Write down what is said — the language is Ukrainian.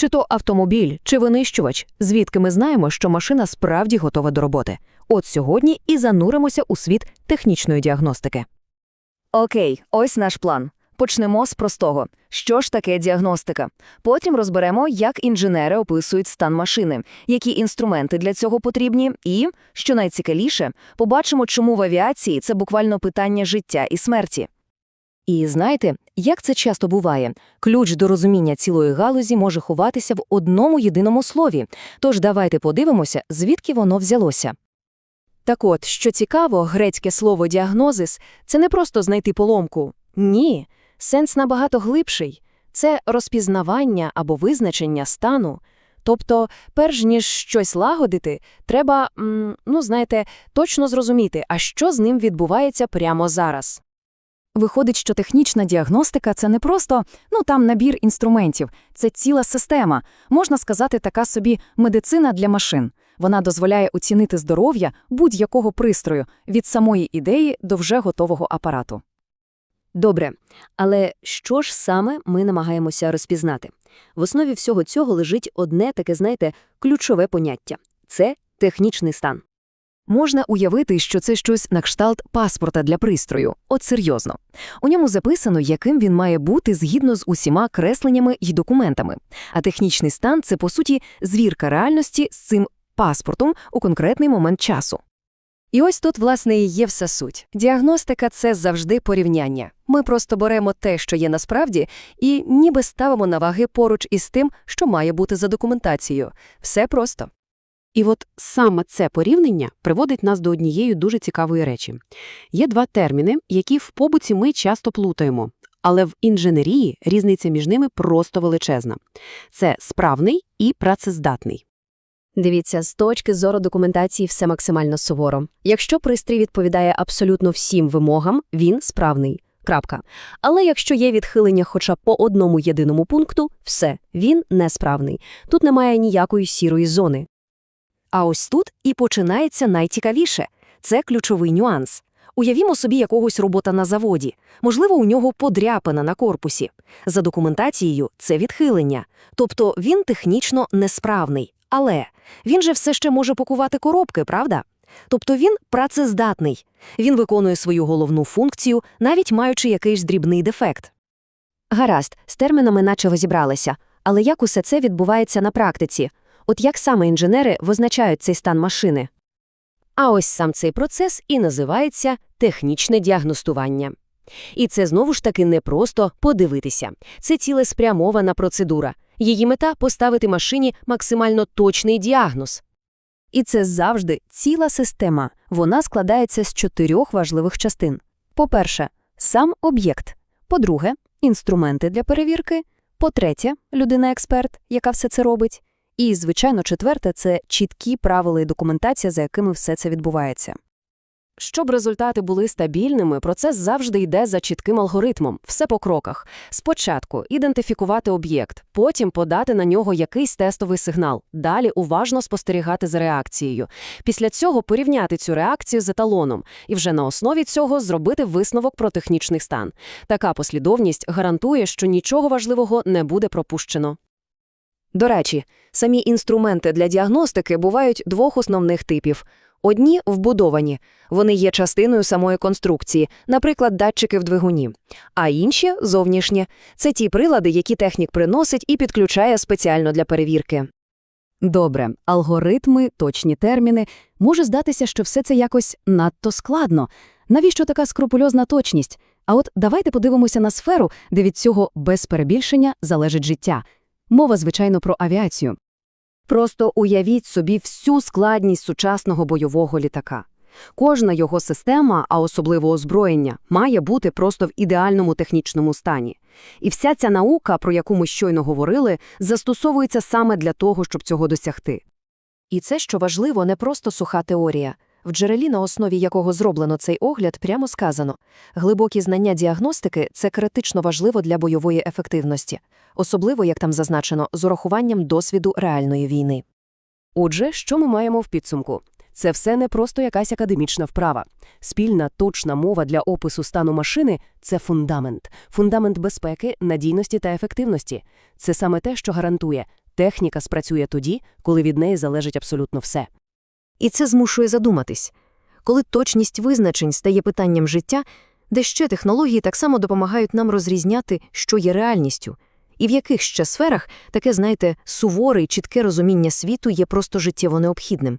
Чи то автомобіль, чи винищувач, звідки ми знаємо, що машина справді готова до роботи. От сьогодні і зануримося у світ технічної діагностики. Окей, ось наш план. Почнемо з простого. Що ж таке діагностика? Потім розберемо, як інженери описують стан машини, які інструменти для цього потрібні, і, що найцікавіше, побачимо, чому в авіації це буквально питання життя і смерті. І знаєте, як це часто буває, ключ до розуміння цілої галузі може ховатися в одному єдиному слові. Тож давайте подивимося, звідки воно взялося. Так от, що цікаво, грецьке слово діагнозис це не просто знайти поломку. Ні, сенс набагато глибший це розпізнавання або визначення стану. Тобто, перш ніж щось лагодити, треба, ну знаєте, точно зрозуміти, а що з ним відбувається прямо зараз. Виходить, що технічна діагностика це не просто ну там набір інструментів, це ціла система. Можна сказати, така собі медицина для машин. Вона дозволяє оцінити здоров'я будь-якого пристрою від самої ідеї до вже готового апарату. Добре, але що ж саме ми намагаємося розпізнати? В основі всього цього лежить одне таке, знаєте, ключове поняття – це технічний стан. Можна уявити, що це щось на кшталт паспорта для пристрою. От серйозно. У ньому записано, яким він має бути згідно з усіма кресленнями й документами. А технічний стан це, по суті, звірка реальності з цим паспортом у конкретний момент часу. І ось тут, власне, і є вся суть. Діагностика – це завжди порівняння. Ми просто беремо те, що є насправді, і ніби ставимо на ваги поруч із тим, що має бути за документацією. Все просто. І от саме це порівняння приводить нас до однієї дуже цікавої речі. Є два терміни, які в побуті ми часто плутаємо, але в інженерії різниця між ними просто величезна. Це справний і працездатний. Дивіться, з точки зору документації все максимально суворо. Якщо пристрій відповідає абсолютно всім вимогам, він справний. Крапка. Але якщо є відхилення хоча по одному єдиному пункту, все, він несправний. Тут немає ніякої сірої зони. А ось тут і починається найцікавіше. Це ключовий нюанс. Уявімо собі якогось робота на заводі. Можливо, у нього подряпина на корпусі. За документацією це відхилення. Тобто він технічно несправний. Але він же все ще може пакувати коробки, правда? Тобто він працездатний. Він виконує свою головну функцію, навіть маючи якийсь дрібний дефект. Гаразд, з термінами наче розібралися. Але як усе це відбувається на практиці? От як саме інженери визначають цей стан машини? А ось сам цей процес і називається технічне діагностування. І це знову ж таки не просто подивитися. Це цілеспрямована процедура. Її мета – поставити машині максимально точний діагноз. І це завжди ціла система. Вона складається з чотирьох важливих частин. По-перше, сам об'єкт. По-друге, інструменти для перевірки. По-третє, людина-експерт, яка все це робить. І, звичайно, четверте – це чіткі правила і документація, за якими все це відбувається. Щоб результати були стабільними, процес завжди йде за чітким алгоритмом, все по кроках. Спочатку ідентифікувати об'єкт, потім подати на нього якийсь тестовий сигнал, далі уважно спостерігати за реакцією. Після цього порівняти цю реакцію з еталоном і вже на основі цього зробити висновок про технічний стан. Така послідовність гарантує, що нічого важливого не буде пропущено. До речі, самі інструменти для діагностики бувають двох основних типів. Одні вбудовані, вони є частиною самої конструкції, наприклад, датчики в двигуні. А інші зовнішні це ті прилади, які технік приносить і підключає спеціально для перевірки. Добре, алгоритми, точні терміни. Може здатися, що все це якось надто складно. Навіщо така скрупульозна точність? А от давайте подивимося на сферу, де від цього без перебільшення залежить життя. Мова, звичайно, про авіацію. Просто уявіть собі всю складність сучасного бойового літака. Кожна його система, а особливо озброєння, має бути просто в ідеальному технічному стані. І вся ця наука, про яку ми щойно говорили, застосовується саме для того, щоб цього досягти. І це, що важливо, не просто суха теорія. В джерелі, на основі якого зроблено цей огляд, прямо сказано глибокі знання діагностики це критично важливо для бойової ефективності, особливо, як там зазначено, з урахуванням досвіду реальної війни. Отже, що ми маємо в підсумку? Це все не просто якась академічна вправа. Спільна точна мова для опису стану машини це фундамент, фундамент безпеки, надійності та ефективності. Це саме те, що гарантує Техніка спрацює тоді, коли від неї залежить абсолютно все. І це змушує задуматись. Коли точність визначень стає питанням життя, де ще технології так само допомагають нам розрізняти, що є реальністю, і в яких ще сферах таке, знаєте, суворе і чітке розуміння світу є просто життєво необхідним.